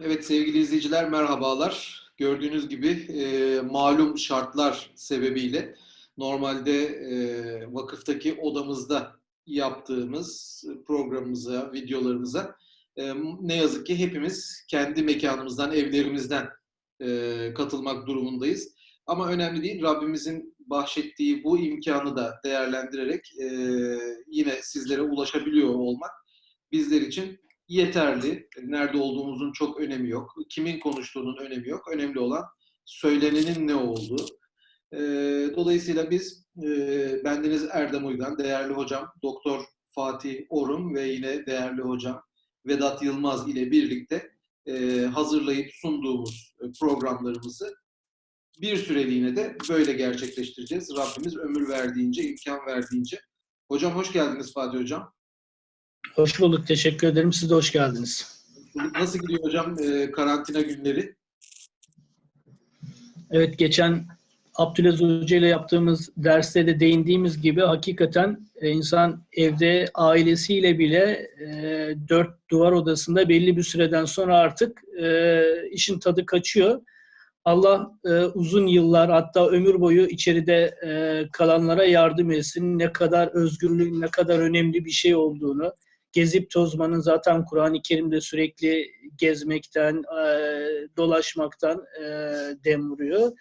Evet sevgili izleyiciler merhabalar. Gördüğünüz gibi e, malum şartlar sebebiyle normalde e, vakıftaki odamızda yaptığımız programımıza, videolarımıza e, ne yazık ki hepimiz kendi mekanımızdan, evlerimizden e, katılmak durumundayız. Ama önemli değil, Rabbimizin bahşettiği bu imkanı da değerlendirerek e, yine sizlere ulaşabiliyor olmak bizler için yeterli. Nerede olduğumuzun çok önemi yok. Kimin konuştuğunun önemi yok. Önemli olan söylenenin ne olduğu. E, dolayısıyla biz e, bendeniz Erdem Uygan, değerli hocam Doktor Fatih Orum ve yine değerli hocam Vedat Yılmaz ile birlikte e, hazırlayıp sunduğumuz programlarımızı bir süreliğine de böyle gerçekleştireceğiz. Rabbimiz ömür verdiğince, imkan verdiğince. Hocam hoş geldiniz Fatih Hocam. Hoş bulduk. Teşekkür ederim. Siz de hoş geldiniz. Nasıl gidiyor hocam e, karantina günleri? Evet geçen Abdülaziz Hoca ile yaptığımız derste de değindiğimiz gibi hakikaten e, insan evde ailesiyle bile e, dört duvar odasında belli bir süreden sonra artık e, işin tadı kaçıyor. Allah e, uzun yıllar hatta ömür boyu içeride e, kalanlara yardım etsin. Ne kadar özgürlüğün ne kadar önemli bir şey olduğunu, gezip tozmanın zaten Kur'an-ı Kerim'de sürekli gezmekten, e, dolaşmaktan e, dem vuruyor.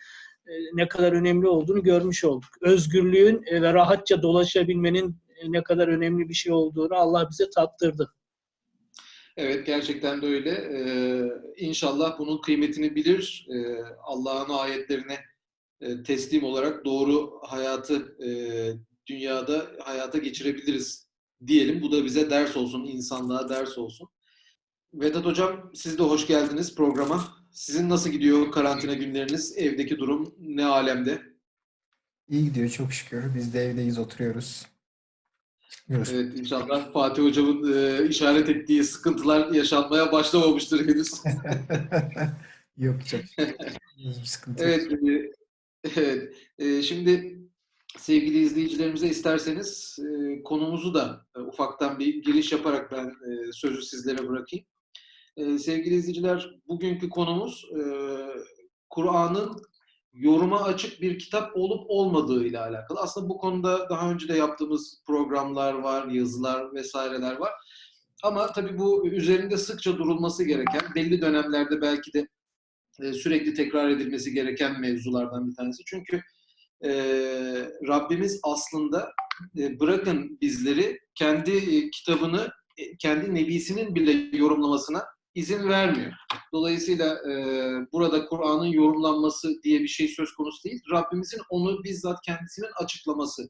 E, ne kadar önemli olduğunu görmüş olduk. Özgürlüğün ve rahatça dolaşabilmenin ne kadar önemli bir şey olduğunu Allah bize tattırdı. Evet gerçekten de öyle. Ee, inşallah bunun kıymetini bilir. Ee, Allah'ın ayetlerine e, teslim olarak doğru hayatı e, dünyada hayata geçirebiliriz diyelim. Bu da bize ders olsun, insanlığa ders olsun. Vedat Hocam siz de hoş geldiniz programa. Sizin nasıl gidiyor karantina günleriniz? Evdeki durum ne alemde? İyi gidiyor çok şükür. Biz de evdeyiz, oturuyoruz. Çıkmıyoruz. Evet inşallah Fatih Hocam'ın e, işaret ettiği sıkıntılar yaşanmaya başlamamıştır henüz. Yok çok sıkıntı yok. Evet, e, evet. E, şimdi sevgili izleyicilerimize isterseniz e, konumuzu da e, ufaktan bir giriş yaparak ben e, sözü sizlere bırakayım. E, sevgili izleyiciler, bugünkü konumuz e, Kur'an'ın yoruma açık bir kitap olup olmadığı ile alakalı. Aslında bu konuda daha önce de yaptığımız programlar var, yazılar vesaireler var. Ama tabii bu üzerinde sıkça durulması gereken, belli dönemlerde belki de e, sürekli tekrar edilmesi gereken mevzulardan bir tanesi. Çünkü e, Rabbimiz aslında e, bırakın bizleri kendi e, kitabını, e, kendi nebisinin bile yorumlamasına izin vermiyor. Dolayısıyla e, burada Kur'an'ın yorumlanması diye bir şey söz konusu değil. Rabbimizin onu bizzat kendisinin açıklaması.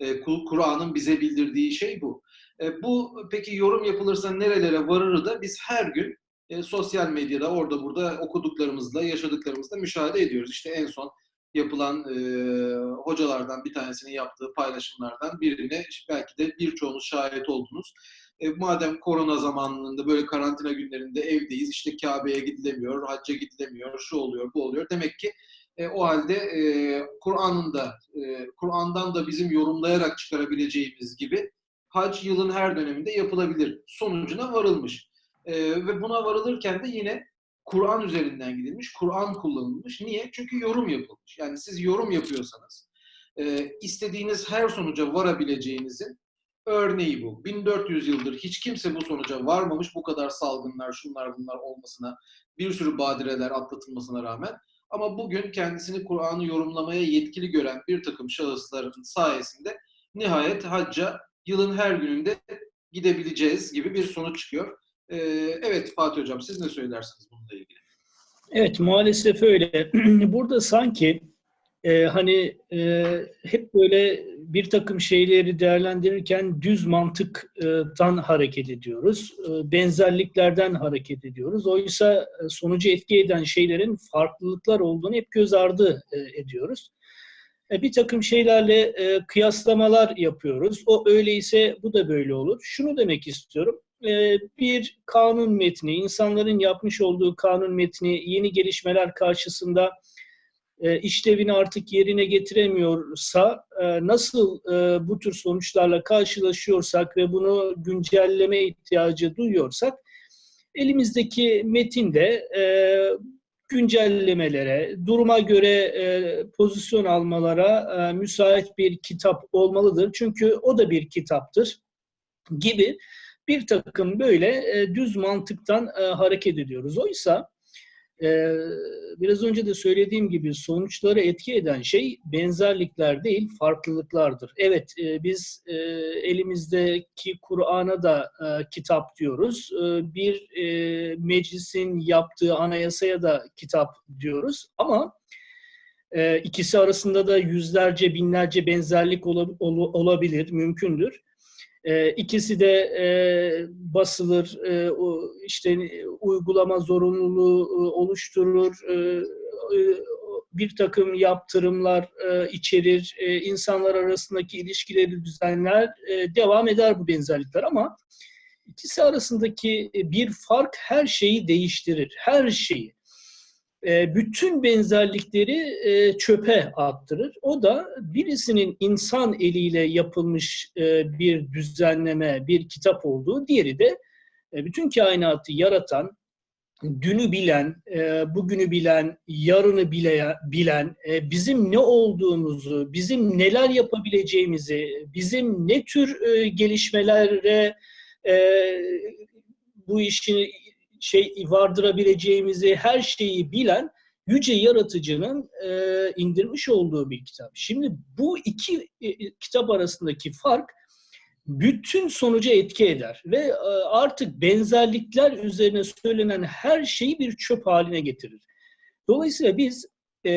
E, Kur'an'ın bize bildirdiği şey bu. E, bu peki yorum yapılırsa nerelere varır da biz her gün e, sosyal medyada orada burada okuduklarımızla, yaşadıklarımızla müşahede ediyoruz. İşte en son yapılan e, hocalardan bir tanesinin yaptığı paylaşımlardan birine belki de birçoğunuz şahit oldunuz. E, madem korona zamanında böyle karantina günlerinde evdeyiz, işte Kabe'ye gidilemiyor, hacca gidilemiyor, şu oluyor, bu oluyor. Demek ki e, o halde e, Kur'an'ın da, e, Kur'an'dan da bizim yorumlayarak çıkarabileceğimiz gibi hac yılın her döneminde yapılabilir sonucuna varılmış. E, ve buna varılırken de yine Kur'an üzerinden gidilmiş, Kur'an kullanılmış. Niye? Çünkü yorum yapılmış. Yani siz yorum yapıyorsanız, e, istediğiniz her sonuca varabileceğinizin örneği bu. 1400 yıldır hiç kimse bu sonuca varmamış. Bu kadar salgınlar, şunlar bunlar olmasına, bir sürü badireler atlatılmasına rağmen. Ama bugün kendisini Kur'an'ı yorumlamaya yetkili gören bir takım şahısların sayesinde nihayet hacca yılın her gününde gidebileceğiz gibi bir sonuç çıkıyor. Ee, evet Fatih Hocam siz ne söylersiniz bununla ilgili? Evet maalesef öyle. Burada sanki e, hani e, hep böyle bir takım şeyleri değerlendirirken düz mantıktan hareket ediyoruz. E, benzerliklerden hareket ediyoruz. Oysa e, sonucu etki eden şeylerin farklılıklar olduğunu hep göz ardı e, ediyoruz. E, bir takım şeylerle e, kıyaslamalar yapıyoruz. O öyleyse bu da böyle olur. Şunu demek istiyorum e, bir kanun metni, insanların yapmış olduğu kanun metni yeni gelişmeler karşısında e, işlevini artık yerine getiremiyorsa, e, nasıl bu tür sonuçlarla karşılaşıyorsak ve bunu güncelleme ihtiyacı duyuyorsak, elimizdeki metinde e, güncellemelere, duruma göre e, pozisyon almalara e, müsait bir kitap olmalıdır. Çünkü o da bir kitaptır gibi bir takım böyle e, düz mantıktan e, hareket ediyoruz. Oysa biraz önce de söylediğim gibi sonuçları etki eden şey benzerlikler değil, farklılıklardır. Evet, biz elimizdeki Kur'an'a da kitap diyoruz. Bir meclisin yaptığı anayasaya da kitap diyoruz. Ama ikisi arasında da yüzlerce, binlerce benzerlik ola- ol- olabilir, mümkündür. E, ikisi de e, basılır, e, işte uygulama zorunluluğu e, oluşturur, bir takım yaptırımlar içerir, insanlar arasındaki ilişkileri düzenler, devam eder bu benzerlikler ama ikisi arasındaki bir fark her şeyi değiştirir, her şeyi. E, bütün benzerlikleri e, çöpe attırır. O da birisinin insan eliyle yapılmış e, bir düzenleme, bir kitap olduğu, diğeri de bütün kainatı yaratan, dünü bilen, bugünü bilen, yarını bile, bilen, bizim ne olduğumuzu, bizim neler yapabileceğimizi, bizim ne tür gelişmelere bu işi şey vardırabileceğimizi, her şeyi bilen yüce yaratıcının e, indirmiş olduğu bir kitap. Şimdi bu iki e, kitap arasındaki fark bütün sonuca etki eder ve e, artık benzerlikler üzerine söylenen her şeyi bir çöp haline getirir. Dolayısıyla biz e,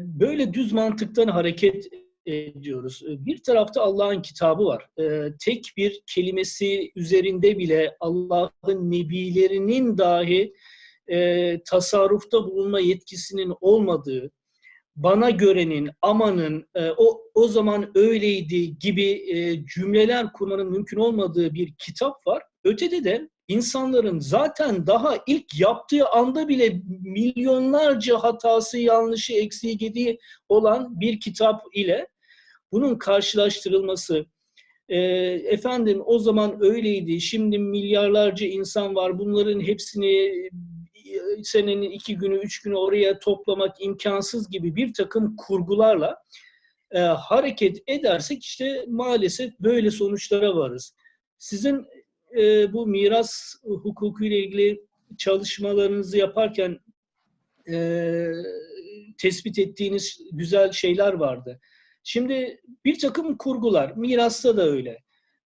böyle düz mantıktan hareket ediyoruz. Bir tarafta Allah'ın kitabı var. E, tek bir kelimesi üzerinde bile Allah'ın nebilerinin dahi e, tasarrufta bulunma yetkisinin olmadığı, bana görenin, amanın, e, o o zaman öyleydi gibi e, cümleler kurmanın mümkün olmadığı bir kitap var. Ötede de insanların zaten daha ilk yaptığı anda bile milyonlarca hatası, yanlışı, eksiği, gediği olan bir kitap ile bunun karşılaştırılması, e, efendim o zaman öyleydi, şimdi milyarlarca insan var, bunların hepsini senenin iki günü, üç günü oraya toplamak imkansız gibi bir takım kurgularla e, hareket edersek işte maalesef böyle sonuçlara varız. Sizin e, bu miras hukuku ile ilgili çalışmalarınızı yaparken e, tespit ettiğiniz güzel şeyler vardı. Şimdi bir takım kurgular, mirasta da öyle.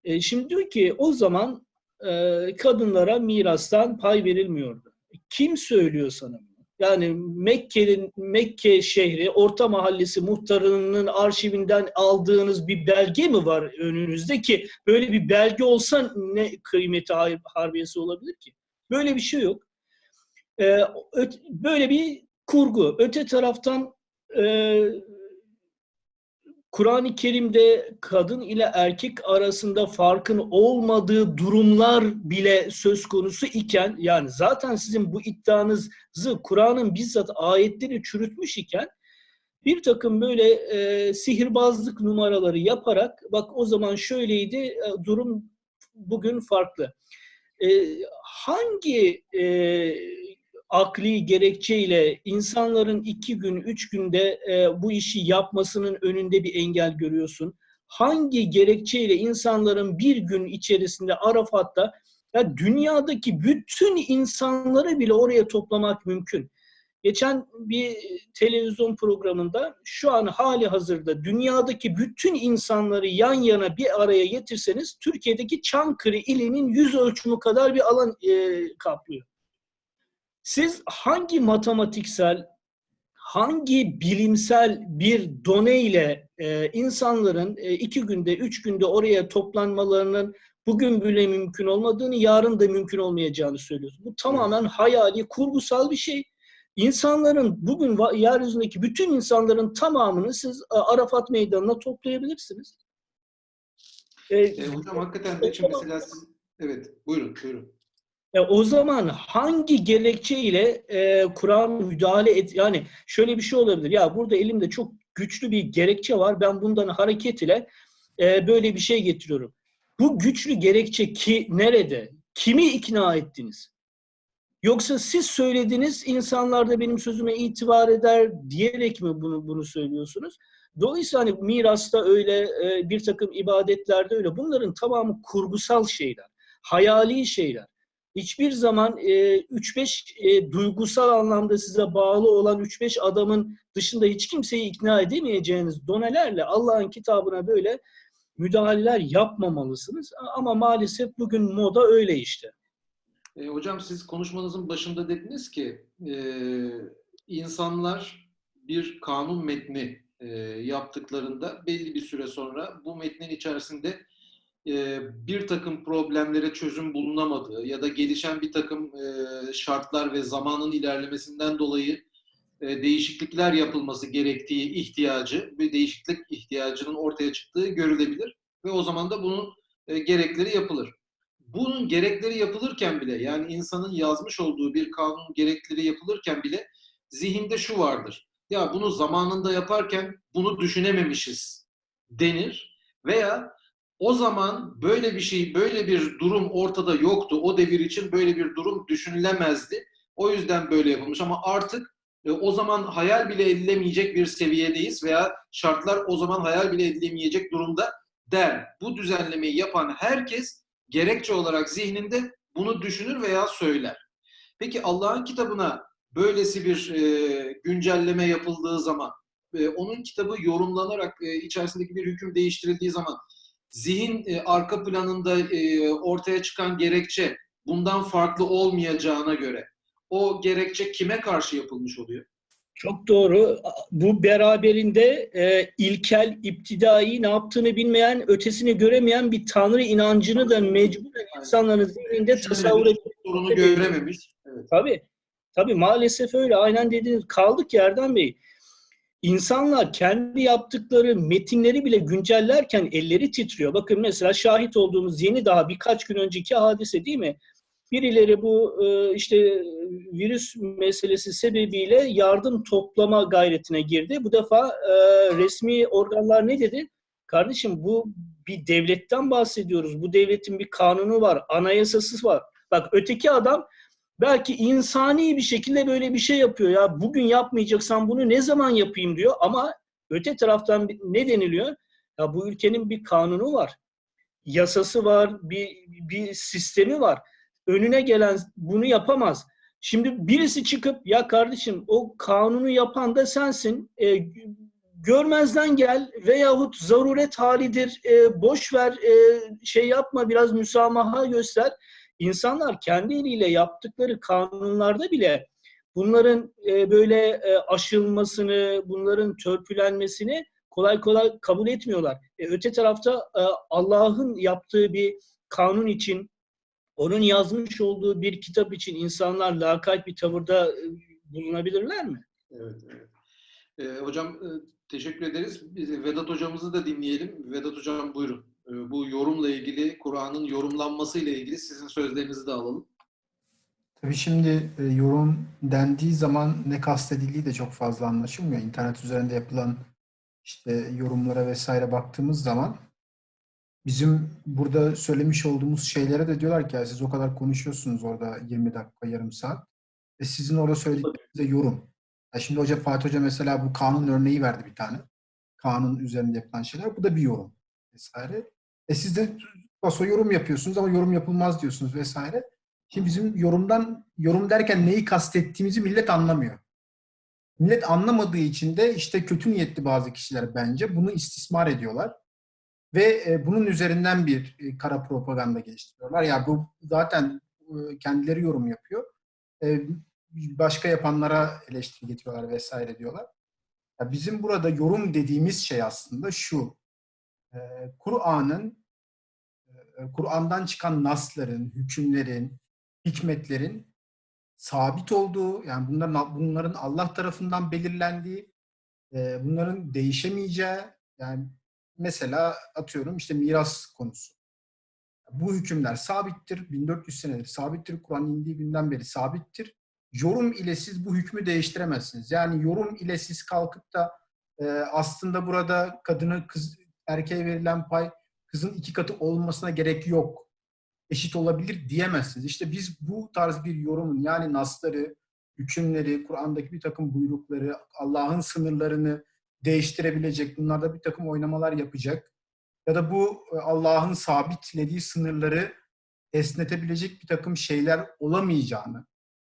E, şimdi diyor ki o zaman e, kadınlara mirastan pay verilmiyordu. Kim söylüyor sana? Yani Mekke'nin Mekke şehri Orta Mahallesi muhtarının arşivinden aldığınız bir belge mi var önünüzde ki böyle bir belge olsa ne kıymeti harbiyesi olabilir ki? Böyle bir şey yok. Ee, böyle bir kurgu. Öte taraftan e, Kur'an-ı Kerim'de kadın ile erkek arasında farkın olmadığı durumlar bile söz konusu iken yani zaten sizin bu iddianızı Kur'an'ın bizzat ayetleri çürütmüş iken bir takım böyle e, sihirbazlık numaraları yaparak bak o zaman şöyleydi e, durum bugün farklı. E, hangi e, akli gerekçeyle insanların iki gün, üç günde e, bu işi yapmasının önünde bir engel görüyorsun? Hangi gerekçeyle insanların bir gün içerisinde Arafat'ta ya dünyadaki bütün insanları bile oraya toplamak mümkün. Geçen bir televizyon programında şu an hali hazırda dünyadaki bütün insanları yan yana bir araya getirseniz Türkiye'deki Çankırı ilinin yüz ölçümü kadar bir alan e, kaplıyor. Siz hangi matematiksel, hangi bilimsel bir done ile e, insanların e, iki günde, üç günde oraya toplanmalarının bugün bile mümkün olmadığını, yarın da mümkün olmayacağını söylüyorsunuz. Bu tamamen hayali, kurgusal bir şey. İnsanların bugün yeryüzündeki bütün insanların tamamını siz e, Arafat Meydanı'na toplayabilirsiniz. E, e, hocam hakikaten de için mesela siz... Evet, buyurun, buyurun. E, o zaman hangi gerekçeyle e, Kur'an müdahale et yani şöyle bir şey olabilir. Ya burada elimde çok güçlü bir gerekçe var. Ben bundan hareket ile e, böyle bir şey getiriyorum. Bu güçlü gerekçe ki nerede? Kimi ikna ettiniz? Yoksa siz söylediniz, insanlar da benim sözüme itibar eder diyerek mi bunu bunu söylüyorsunuz? Dolayısıyla hani mirasta öyle, e, bir takım ibadetlerde öyle. Bunların tamamı kurgusal şeyler, hayali şeyler. Hiçbir zaman e, 3-5 e, duygusal anlamda size bağlı olan 3-5 adamın dışında hiç kimseyi ikna edemeyeceğiniz donelerle Allah'ın kitabına böyle müdahaleler yapmamalısınız. Ama maalesef bugün moda öyle işte. E, hocam siz konuşmanızın başında dediniz ki e, insanlar bir kanun metni e, yaptıklarında belli bir süre sonra bu metnin içerisinde e, bir takım problemlere çözüm bulunamadığı ya da gelişen bir takım e, şartlar ve zamanın ilerlemesinden dolayı e, değişiklikler yapılması gerektiği ihtiyacı ve değişiklik ihtiyacının ortaya çıktığı görülebilir ve o zaman da bunun gerekleri yapılır bunun gerekleri yapılırken bile yani insanın yazmış olduğu bir kanun gerekleri yapılırken bile zihinde şu vardır. Ya bunu zamanında yaparken bunu düşünememişiz denir veya o zaman böyle bir şey, böyle bir durum ortada yoktu. O devir için böyle bir durum düşünülemezdi. O yüzden böyle yapılmış ama artık e, o zaman hayal bile edilemeyecek bir seviyedeyiz veya şartlar o zaman hayal bile edilemeyecek durumda der. Bu düzenlemeyi yapan herkes gerekçe olarak zihninde bunu düşünür veya söyler. Peki Allah'ın kitabına böylesi bir e, güncelleme yapıldığı zaman, e, onun kitabı yorumlanarak e, içerisindeki bir hüküm değiştirildiği zaman, zihin e, arka planında e, ortaya çıkan gerekçe bundan farklı olmayacağına göre o gerekçe kime karşı yapılmış oluyor? Çok doğru. Bu beraberinde e, ilkel, iptidai ne yaptığını bilmeyen, ötesini göremeyen bir tanrı inancını da mecburen insanların zihninde tasavvur edip Sorunu görememiş. Evet. Tabii. Tabii maalesef öyle. Aynen dediğiniz kaldık yerden bey. İnsanlar kendi yaptıkları metinleri bile güncellerken elleri titriyor. Bakın mesela şahit olduğumuz yeni daha birkaç gün önceki hadise değil mi? Birileri bu e, işte virüs meselesi sebebiyle yardım toplama gayretine girdi. Bu defa e, resmi organlar ne dedi? Kardeşim bu bir devletten bahsediyoruz. Bu devletin bir kanunu var, anayasası var. Bak öteki adam belki insani bir şekilde böyle bir şey yapıyor ya. Bugün yapmayacaksan bunu ne zaman yapayım diyor ama öte taraftan ne deniliyor? Ya bu ülkenin bir kanunu var. Yasası var, bir bir sistemi var. Önüne gelen bunu yapamaz. Şimdi birisi çıkıp ya kardeşim o kanunu yapan da sensin. E, görmezden gel veyahut zaruret halidir. E, boş ver, e, şey yapma, biraz müsamaha göster. İnsanlar kendi eliyle yaptıkları kanunlarda bile bunların e, böyle e, aşılmasını, bunların törpülenmesini kolay kolay kabul etmiyorlar. E, öte tarafta e, Allah'ın yaptığı bir kanun için, onun yazmış olduğu bir kitap için insanlar lakayt bir tavırda e, bulunabilirler mi? Evet, evet. E, hocam e, teşekkür ederiz. Vedat hocamızı da dinleyelim. Vedat hocam buyurun. E, bu yorumla ilgili, Kur'an'ın yorumlanması ile ilgili sizin sözlerinizi de alalım. Tabii şimdi e, yorum dendiği zaman ne kastedildiği de çok fazla anlaşılmıyor. İnternet üzerinde yapılan işte yorumlara vesaire baktığımız zaman bizim burada söylemiş olduğumuz şeylere de diyorlar ki siz o kadar konuşuyorsunuz orada 20 dakika, yarım saat. Ve sizin orada söylediklerinize yorum. Ya şimdi hoca Fatih Hoca mesela bu kanun örneği verdi bir tane. Kanun üzerinde yapılan şeyler. Bu da bir yorum vesaire. E siz de paso yorum yapıyorsunuz ama yorum yapılmaz diyorsunuz vesaire. Şimdi bizim yorumdan yorum derken neyi kastettiğimizi millet anlamıyor. Millet anlamadığı için de işte kötü niyetli bazı kişiler bence bunu istismar ediyorlar. Ve e, bunun üzerinden bir e, kara propaganda geliştiriyorlar. Ya bu zaten e, kendileri yorum yapıyor. Başka yapanlara eleştiri getiriyorlar vesaire diyorlar. Ya bizim burada yorum dediğimiz şey aslında şu. E, Kur'an'ın e, Kur'an'dan çıkan nasların, hükümlerin, hikmetlerin sabit olduğu, yani bunların bunların Allah tarafından belirlendiği, e, bunların değişemeyeceği, yani mesela atıyorum işte miras konusu. Bu hükümler sabittir, 1400 senedir sabittir, Kur'an indiği günden beri sabittir. Yorum ile siz bu hükmü değiştiremezsiniz. Yani yorum ile siz kalkıp da e, aslında burada kadını kız erkeğe verilen pay kızın iki katı olmasına gerek yok eşit olabilir diyemezsiniz. İşte biz bu tarz bir yorumun yani nasları, hükümleri, Kur'an'daki bir takım buyrukları, Allah'ın sınırlarını değiştirebilecek, bunlarda bir takım oynamalar yapacak ya da bu e, Allah'ın sabitlediği sınırları esnetebilecek bir takım şeyler olamayacağını,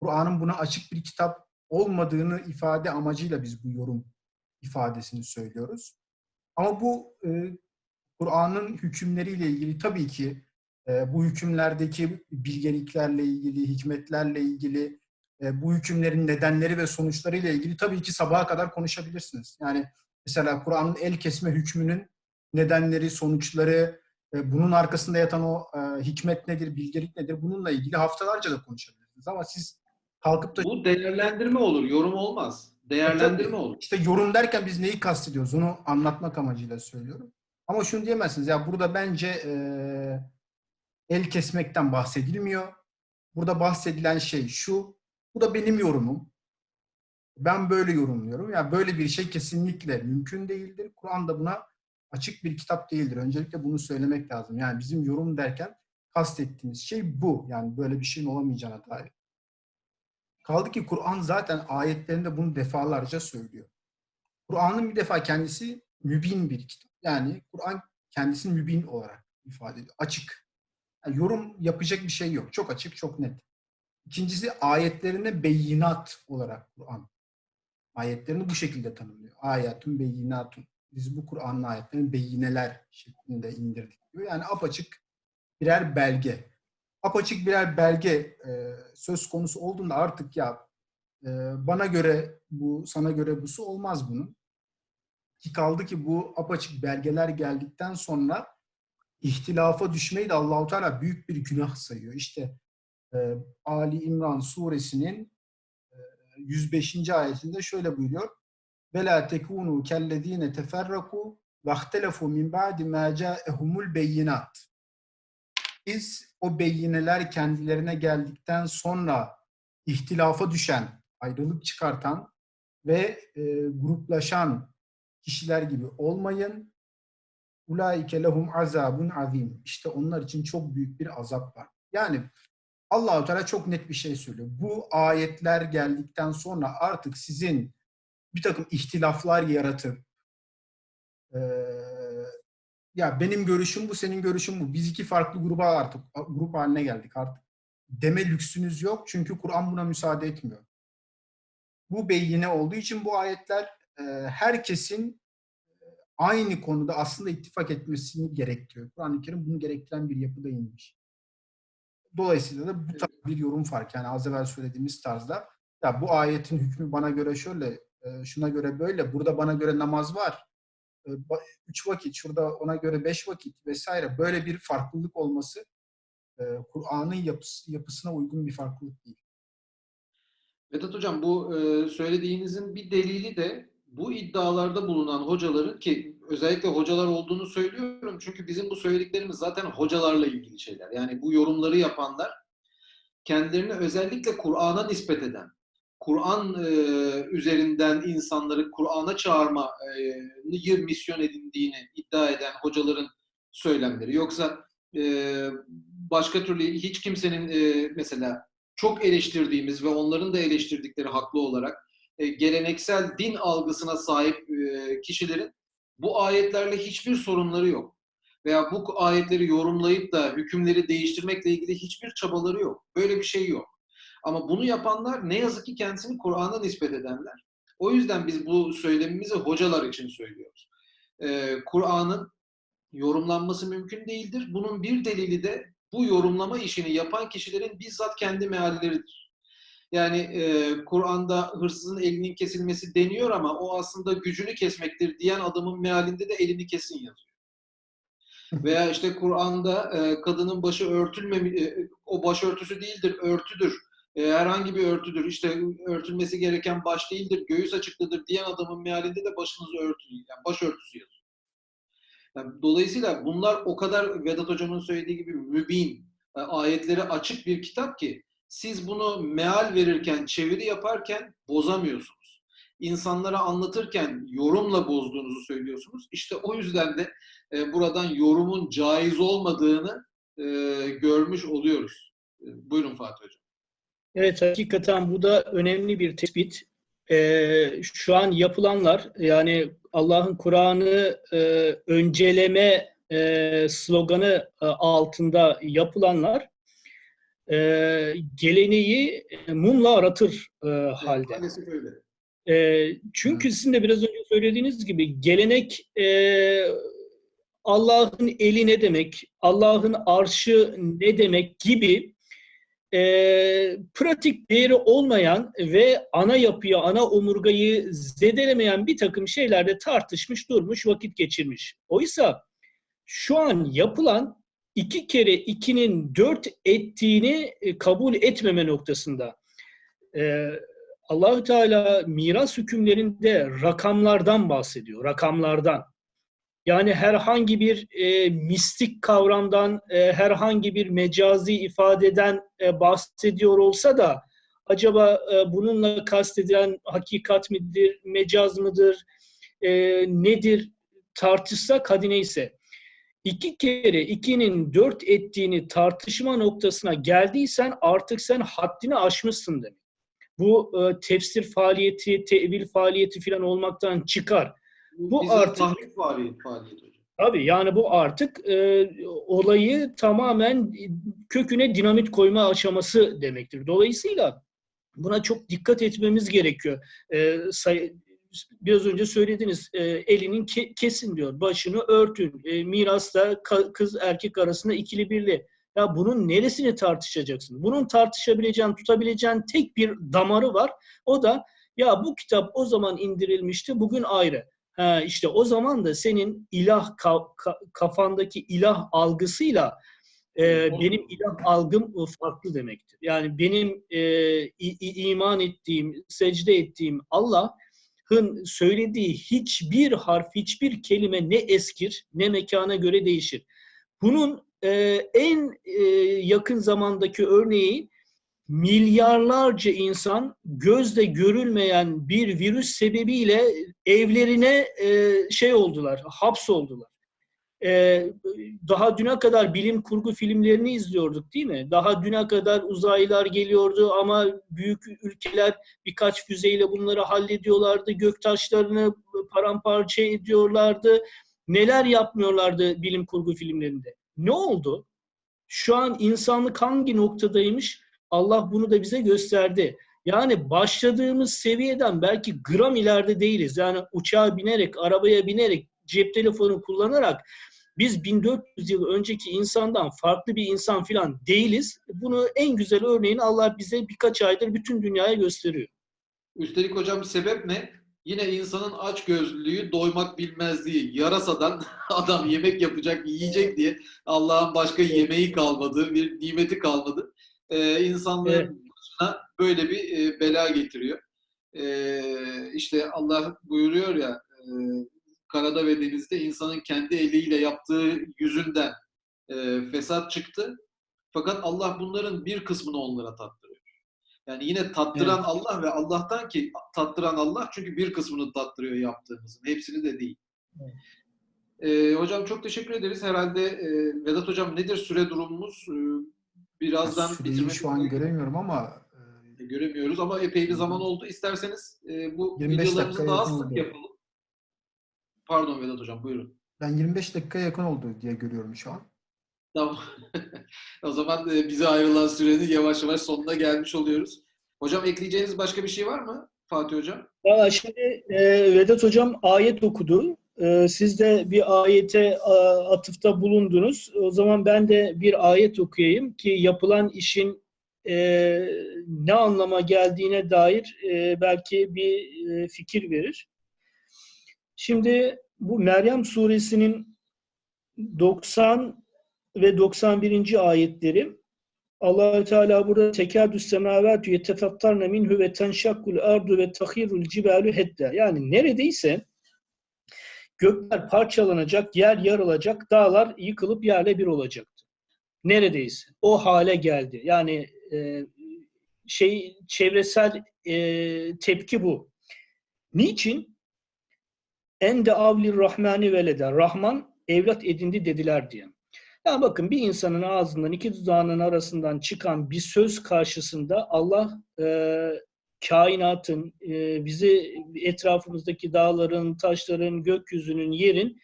Kur'an'ın buna açık bir kitap olmadığını ifade amacıyla biz bu yorum ifadesini söylüyoruz. Ama bu e, Kur'an'ın hükümleriyle ilgili tabii ki e, bu hükümlerdeki bilgeliklerle ilgili, hikmetlerle ilgili, e, bu hükümlerin nedenleri ve sonuçlarıyla ilgili tabii ki sabaha kadar konuşabilirsiniz. Yani mesela Kur'an'ın el kesme hükmünün nedenleri, sonuçları, e, bunun arkasında yatan o e, hikmet nedir, bilgelik nedir bununla ilgili haftalarca da konuşabilirsiniz. Ama siz kalkıp da Bu değerlendirme olur, yorum olmaz. Değerlendirme olur. işte yorum derken biz neyi kastediyoruz onu anlatmak amacıyla söylüyorum. Ama şunu diyemezsiniz ya burada bence e, el kesmekten bahsedilmiyor. Burada bahsedilen şey şu. Bu da benim yorumum. Ben böyle yorumluyorum. Ya yani böyle bir şey kesinlikle mümkün değildir. Kur'an da buna açık bir kitap değildir. Öncelikle bunu söylemek lazım. Yani bizim yorum derken kastettiğimiz şey bu. Yani böyle bir şeyin olamayacağına dair. Kaldı ki Kur'an zaten ayetlerinde bunu defalarca söylüyor. Kur'an'ın bir defa kendisi mübin bir kitap. Yani Kur'an kendisini mübin olarak ifade ediyor. Açık. Yani yorum yapacak bir şey yok. Çok açık, çok net. İkincisi ayetlerine beyinat olarak Kur'an. Ayetlerini bu şekilde tanımlıyor. Ayetun beyinatun. Biz bu Kur'an'ın ayetlerini beyineler şeklinde indirdik diyor. Yani apaçık birer belge. Apaçık birer belge e, söz konusu olduğunda artık ya e, bana göre bu, sana göre busu olmaz bunun. Ki kaldı ki bu apaçık belgeler geldikten sonra ihtilafa düşmeyi de Allahu Teala büyük bir günah sayıyor. İşte e, Ali İmran suresinin e, 105. ayetinde şöyle buyuruyor. Ve la tekunu kellezine teferraku ve ihtelefu min ba'di ma ca'ehumul beyinat. Biz o beyineler kendilerine geldikten sonra ihtilafa düşen, ayrılık çıkartan ve e, gruplaşan kişiler gibi olmayın. Ulaike lehum azabun azim. İşte onlar için çok büyük bir azap var. Yani Allahu Teala çok net bir şey söylüyor. Bu ayetler geldikten sonra artık sizin bir takım ihtilaflar yaratıp e, ya benim görüşüm bu, senin görüşün bu. Biz iki farklı gruba artık grup haline geldik artık. Deme lüksünüz yok çünkü Kur'an buna müsaade etmiyor. Bu beyine olduğu için bu ayetler e, herkesin aynı konuda aslında ittifak etmesini gerektiriyor. Kur'an-ı Kerim bunu gerektiren bir yapıda inmiş. Dolayısıyla da bu tarz bir yorum fark. Yani az evvel söylediğimiz tarzda ya bu ayetin hükmü bana göre şöyle, şuna göre böyle, burada bana göre namaz var. Üç vakit, şurada ona göre beş vakit vesaire. Böyle bir farklılık olması Kur'an'ın yapısı, yapısına uygun bir farklılık değil. Vedat Hocam bu söylediğinizin bir delili de bu iddialarda bulunan hocaların ki özellikle hocalar olduğunu söylüyorum çünkü bizim bu söylediklerimiz zaten hocalarla ilgili şeyler. Yani bu yorumları yapanlar kendilerini özellikle Kur'an'a nispet eden, Kur'an e, üzerinden insanları Kur'an'a çağırmayı misyon edindiğini iddia eden hocaların söylemleri. Yoksa e, başka türlü hiç kimsenin e, mesela çok eleştirdiğimiz ve onların da eleştirdikleri haklı olarak e, geleneksel din algısına sahip e, kişilerin bu ayetlerle hiçbir sorunları yok. Veya bu ayetleri yorumlayıp da hükümleri değiştirmekle ilgili hiçbir çabaları yok. Böyle bir şey yok. Ama bunu yapanlar ne yazık ki kendisini Kur'an'a nispet edenler. O yüzden biz bu söylemimizi hocalar için söylüyoruz. Ee, Kur'an'ın yorumlanması mümkün değildir. Bunun bir delili de bu yorumlama işini yapan kişilerin bizzat kendi mealleridir. Yani e, Kur'an'da hırsızın elinin kesilmesi deniyor ama o aslında gücünü kesmektir diyen adamın mealinde de elini kesin yazıyor. Veya işte Kur'an'da e, kadının başı örtülmemi, e, o başörtüsü değildir, örtüdür. E, herhangi bir örtüdür. İşte örtülmesi gereken baş değildir, göğüs açıklıdır diyen adamın mealinde de başınızı örtün, yani başörtüsü yazıyor. Yani dolayısıyla bunlar o kadar Vedat Hocam'ın söylediği gibi mübin, e, ayetleri açık bir kitap ki siz bunu meal verirken, çeviri yaparken bozamıyorsunuz. İnsanlara anlatırken yorumla bozduğunuzu söylüyorsunuz. İşte o yüzden de e, buradan yorumun caiz olmadığını e, görmüş oluyoruz. E, buyurun Fatih Hocam. Evet hakikaten bu da önemli bir tespit. Ee, şu an yapılanlar yani Allah'ın Kur'an'ı e, önceleme e, sloganı e, altında yapılanlar e, geleneği e, mumla aratır e, halde. Maalesef öyle. E, çünkü sizin de biraz önce söylediğiniz gibi gelenek e, Allah'ın eli ne demek, Allah'ın arşı ne demek gibi e, pratik değeri olmayan ve ana yapıyı, ana omurgayı zedelemeyen bir takım şeylerde tartışmış, durmuş, vakit geçirmiş. Oysa şu an yapılan iki kere ikinin dört ettiğini e, kabul etmeme noktasında. E, Allahü Teala miras hükümlerinde rakamlardan bahsediyor, rakamlardan. Yani herhangi bir e, mistik kavramdan, e, herhangi bir mecazi ifadeden e, bahsediyor olsa da acaba e, bununla kastedilen hakikat midir, mecaz mıdır, e, nedir tartışsak hadi neyse. İki kere ikinin dört ettiğini tartışma noktasına geldiysen artık sen haddini aşmışsın demek. Bu e, tefsir faaliyeti, tevil faaliyeti falan olmaktan çıkar. Bu Bizzat artık- hocam. Tabii yani bu artık e, olayı tamamen köküne dinamit koyma aşaması demektir. Dolayısıyla buna çok dikkat etmemiz gerekiyor. E, say- biraz önce söylediniz e, elinin ke- kesin diyor, başını örtün. E, mirasta kız erkek arasında ikili birli. Ya bunun neresini tartışacaksın? Bunun tartışabileceğin, tutabileceğin tek bir damarı var. O da ya bu kitap o zaman indirilmişti, bugün ayrı. Ha, işte o zaman da senin ilah ka- ka- kafandaki ilah algısıyla e, benim ilah algım farklı demektir. Yani benim e, iman ettiğim, secde ettiğim Allah'ın söylediği hiçbir harf, hiçbir kelime ne eskir ne mekana göre değişir. Bunun e, en e, yakın zamandaki örneği milyarlarca insan gözle görülmeyen bir virüs sebebiyle evlerine e, şey oldular, hapsoldular. E, daha düne kadar bilim kurgu filmlerini izliyorduk değil mi? Daha düne kadar uzaylılar geliyordu ama büyük ülkeler birkaç füzeyle bunları hallediyorlardı. Göktaşlarını paramparça ediyorlardı. Neler yapmıyorlardı bilim kurgu filmlerinde? Ne oldu? Şu an insanlık hangi noktadaymış? Allah bunu da bize gösterdi. Yani başladığımız seviyeden belki gram ileride değiliz. Yani uçağa binerek, arabaya binerek, cep telefonu kullanarak biz 1400 yıl önceki insandan farklı bir insan falan değiliz. Bunu en güzel örneğini Allah bize birkaç aydır bütün dünyaya gösteriyor. Üstelik hocam sebep ne? Yine insanın aç gözlülüğü, doymak bilmezliği. Yarasadan adam yemek yapacak, yiyecek diye Allah'ın başka yemeği kalmadı, bir nimeti kalmadı. Ee, insanlığın Evet. başına böyle bir e, bela getiriyor. Ee, işte Allah buyuruyor ya, e, karada ve denizde insanın kendi eliyle yaptığı yüzünden e, fesat çıktı. Fakat Allah bunların bir kısmını onlara tattırıyor. Yani yine tattıran Evet. Allah ve Allah'tan ki tattıran Allah çünkü bir kısmını tattırıyor yaptığımızın. Hepsini de değil. Evet. Ee, hocam çok teşekkür ederiz. Herhalde e, Vedat hocam nedir süre durumumuz? Ee, birazdan bitirmek şu an göremiyorum ama e, göremiyoruz ama epey bir zaman oldu. İsterseniz e, bu 25 videolarımızı dakika daha sık oldu. yapalım. Pardon Vedat hocam buyurun. ben 25 dakikaya yakın oldu diye görüyorum şu an. Tamam. o zaman e, bize ayrılan sürenin yavaş yavaş sonuna gelmiş oluyoruz. Hocam ekleyeceğiniz başka bir şey var mı Fatih hocam? Valla şimdi e, Vedat Hocam ayet okudu. E, siz de bir ayete a, atıfta bulundunuz. O zaman ben de bir ayet okuyayım ki yapılan işin e, ne anlama geldiğine dair e, belki bir e, fikir verir. Şimdi bu Meryem suresinin 90 ve 91. ayetleri allah Teala burada tekadüs semavatu yetefattarne minhu ve tenşakkul ardu ve tahirul cibalu hedda. Yani neredeyse gökler parçalanacak, yer yarılacak, dağlar yıkılıp yerle bir olacaktı. Neredeyse. O hale geldi. Yani e, şey çevresel e, tepki bu. Niçin? Ende avlir rahmani velede. Rahman evlat edindi dediler diye. Ya bakın bir insanın ağzından iki dudağının arasından çıkan bir söz karşısında Allah e, kainatın, e, bizi etrafımızdaki dağların, taşların, gökyüzünün, yerin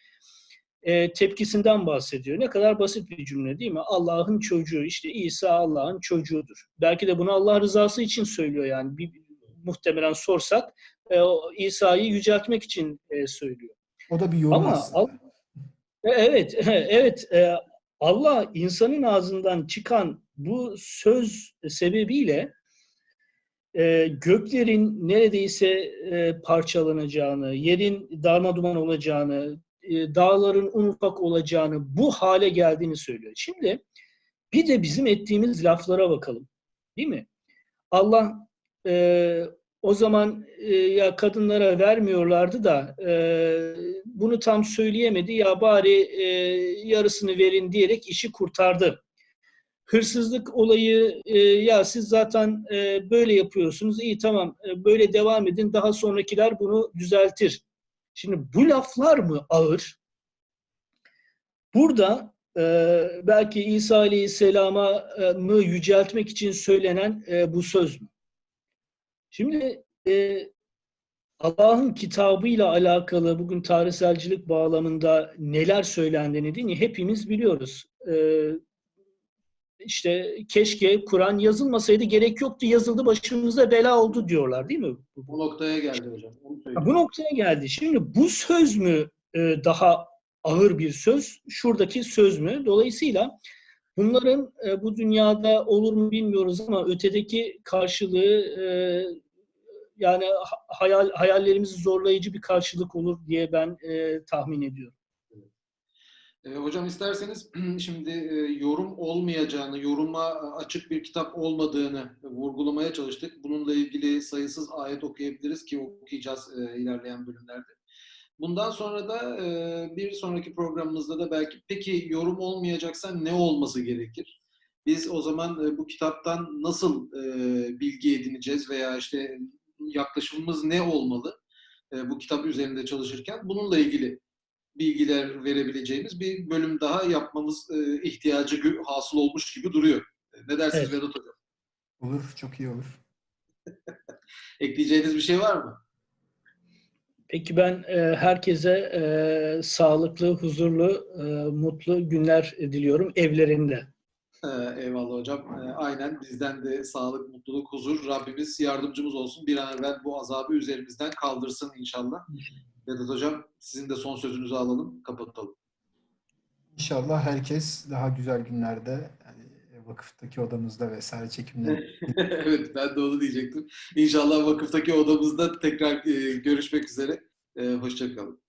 e, tepkisinden bahsediyor. Ne kadar basit bir cümle değil mi? Allah'ın çocuğu, işte İsa Allah'ın çocuğudur. Belki de bunu Allah rızası için söylüyor yani. Bir, muhtemelen sorsak e, İsa'yı yüceltmek için e, söylüyor. O da bir yorum Ama aslında. E, Evet, evet. e, Allah insanın ağzından çıkan bu söz sebebiyle e, göklerin neredeyse e, parçalanacağını, yerin darmaduman olacağını, e, dağların un ufak olacağını, bu hale geldiğini söylüyor. Şimdi bir de bizim ettiğimiz laflara bakalım. Değil mi? Allah e, o zaman e, ya kadınlara vermiyorlardı da e, bunu tam söyleyemedi ya bari e, yarısını verin diyerek işi kurtardı. Hırsızlık olayı e, ya siz zaten e, böyle yapıyorsunuz iyi tamam e, böyle devam edin daha sonrakiler bunu düzeltir. Şimdi bu laflar mı ağır? Burada e, belki İsa Aleyhisselam'a e, mı yüceltmek için söylenen e, bu söz mü? Şimdi e, Allah'ın kitabıyla alakalı bugün tarihselcilik bağlamında neler söylendiğini değil mi? hepimiz biliyoruz. E, işte keşke Kur'an yazılmasaydı gerek yoktu yazıldı başımıza bela oldu diyorlar değil mi? Bu noktaya geldi hocam. Bu noktaya geldi. Şimdi bu söz mü e, daha ağır bir söz, şuradaki söz mü? Dolayısıyla bunların e, bu dünyada olur mu bilmiyoruz ama ötedeki karşılığı e, yani ha- hayal hayallerimizi zorlayıcı bir karşılık olur diye ben tahmin ediyorum. E, hocam isterseniz şimdi e, yorum olmayacağını, yoruma açık bir kitap olmadığını vurgulamaya çalıştık. Bununla ilgili sayısız ayet okuyabiliriz ki okuyacağız e, ilerleyen bölümlerde. Bundan sonra da e, bir sonraki programımızda da belki peki yorum olmayacaksa ne olması gerekir? Biz o zaman e, bu kitaptan nasıl e, bilgi edineceğiz veya işte yaklaşımımız ne olmalı e, bu kitap üzerinde çalışırken? Bununla ilgili bilgiler verebileceğimiz bir bölüm daha yapmamız e, ihtiyacı hasıl olmuş gibi duruyor. E, Ne dersiniz Evet. Vedat Hocam? Olur, çok iyi olur. Ekleyeceğiniz bir şey var mı? Peki ben e, herkese e, sağlıklı, huzurlu, e, mutlu günler diliyorum evlerinde. Ee, eyvallah hocam. Ee, aynen bizden de sağlık, mutluluk, huzur. Rabbimiz yardımcımız olsun. Bir an evvel bu azabı üzerimizden kaldırsın inşallah. Vedat hocam sizin de son sözünüzü alalım, kapatalım. İnşallah herkes daha güzel günlerde yani vakıftaki odamızda vesaire çekimler evet ben de onu diyecektim. İnşallah vakıftaki odamızda tekrar e, görüşmek üzere. E, Hoşçakalın.